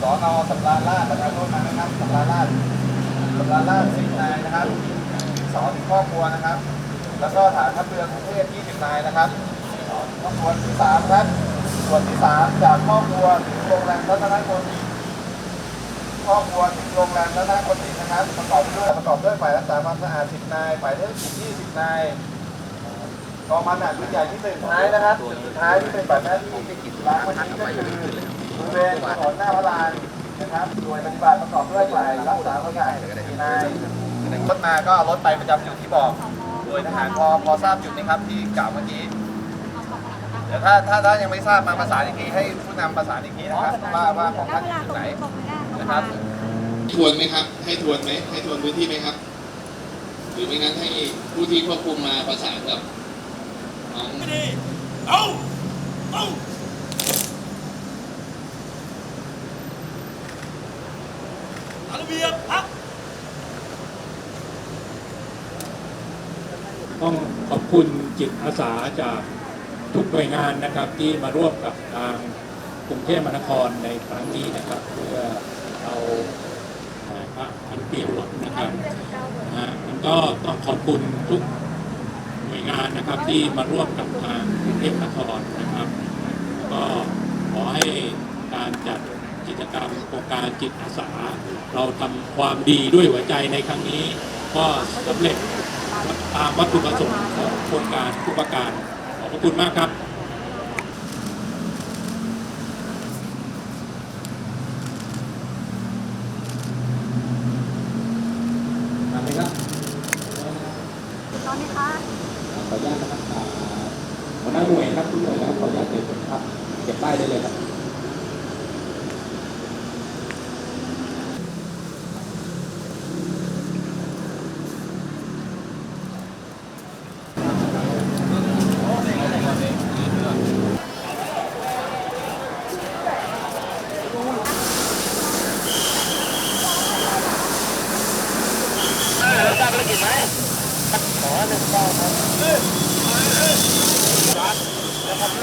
สอนอสำราญราชประชาชนมานะครับสำราญราชสำราญราชสิบนายนะครับสอนถึงครอบครัวนะครับ แล้วก็ฐานทัพเรือกรุงเทพ20นายนะครับส่วนที่สามครับส่วนที่สามจากครอบครัวถึงโรงแรมรัตนโกสินทร์ครอบครัวถึงโรงแรมรัตนโกสินทร์นะครับ ประกอบด้วยประกอบด้วยฝ่ายรักษาความสะอาด10นายฝ่ายเทศกิจ20นายกองพันทหารปืนใหญ่ที่สุดท้ายนะครับ สุดท้ายที่เป็นบัตรหน้าที่ล้างวันนี้ก็คือ บริเวณถนนหน้าพระลานนะครับโดยปฏิบัติประกอบด้วยฝ่ายรักษาความสะอาดสี่นายรถมาก็เอารถไปประจำจุดที่บอกโดยทหารพอพอทราบจุดนี้ครับที่กล่าวเมื่อกี้เดี๋ยวถ้าถ้าถ้ายังไม่ทราบมาประสานอีกทีให้ผู้นำประสานอีกทีนะครับว่าว่าของท่านอยู่จุดไหนนะครับทวนไหมครับ ให้ทวนไหมให้ทวนพื้นที่ไหมครับ หรือไม่งั้นให้ผู้ที่ควบคุมมาประสานกับน้องเอาเอา ตามระ เบียบพักต้องขอบคุณจิตอาสาจากทุกหน่วยงานนะครับที่มาร่วมกับทางกรุงเทพมหานครในครั้งนี้นะครับ เพื่อเอาเอ่อพระพันเปีหลวงนะครับนะฮะแล้วก็ต้องขอบคุณทุกหน่วยงานนะครับที่มาร่วมกับทางกรุงเทพมหานครนะครับ ก็ขอให้การจัด กิจกรรมโครงการจิตอาสา เราทำความดีด้วยหัวใจในครั้งนี้ ก็สำเร็จตามวัตถุประสงค์ของโครงการทุกประการขอบพระคุณมากครับทำไหมครับตอนนี้คะขออนุญาตนะครับอ่าหัวหน้าหน่วยครับทุกหน่วยนะครับขออนุญาตเก็บครับเก็บป้ายได้เลยครับ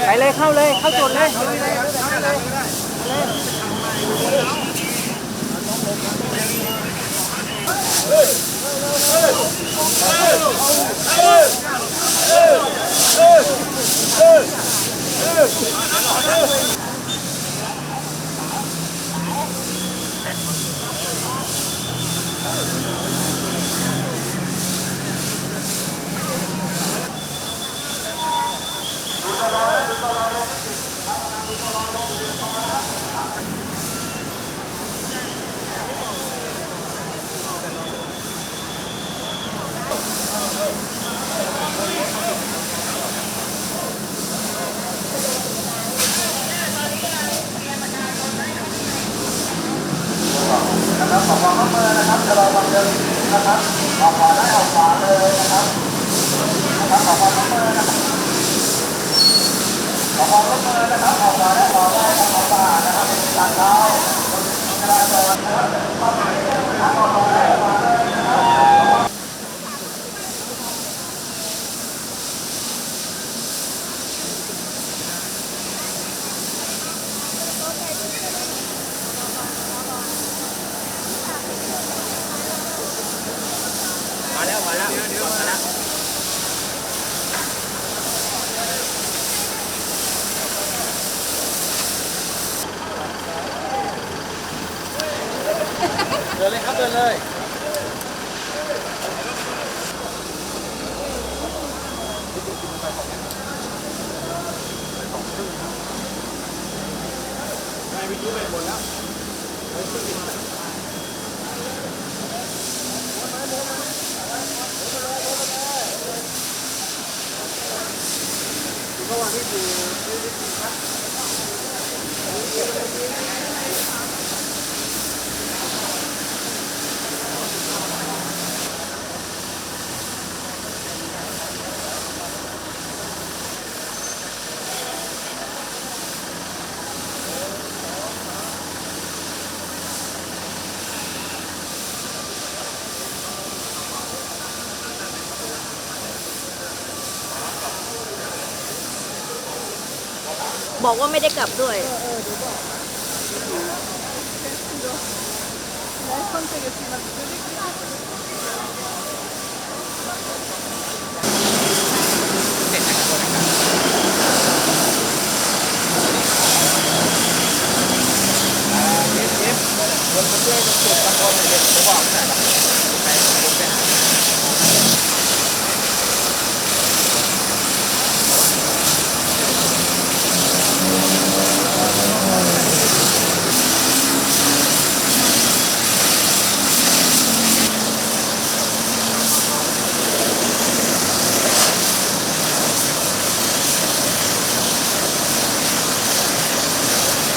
ไปเลยเข้าเลย เข้าจุดเลย นะครับขอความร่วมมือนะครับจะรอความเร็ว นะครับออกขวาได้ออกขวาเลยนะครับนะครับออกขวาเมื่อนะครับออกขวาเมื่อนะครับออกขวาได้ออกได้ออกขวานะครับหลังเท้าจราจรนะครับเดิ นเลยครับเดินเลย บอกว่าไม่ได้กลับด้วย เยิบยิบคนมาช่วยตรงจุดบางคนเนี่ยเดี๋ยวผมบอกหน่อย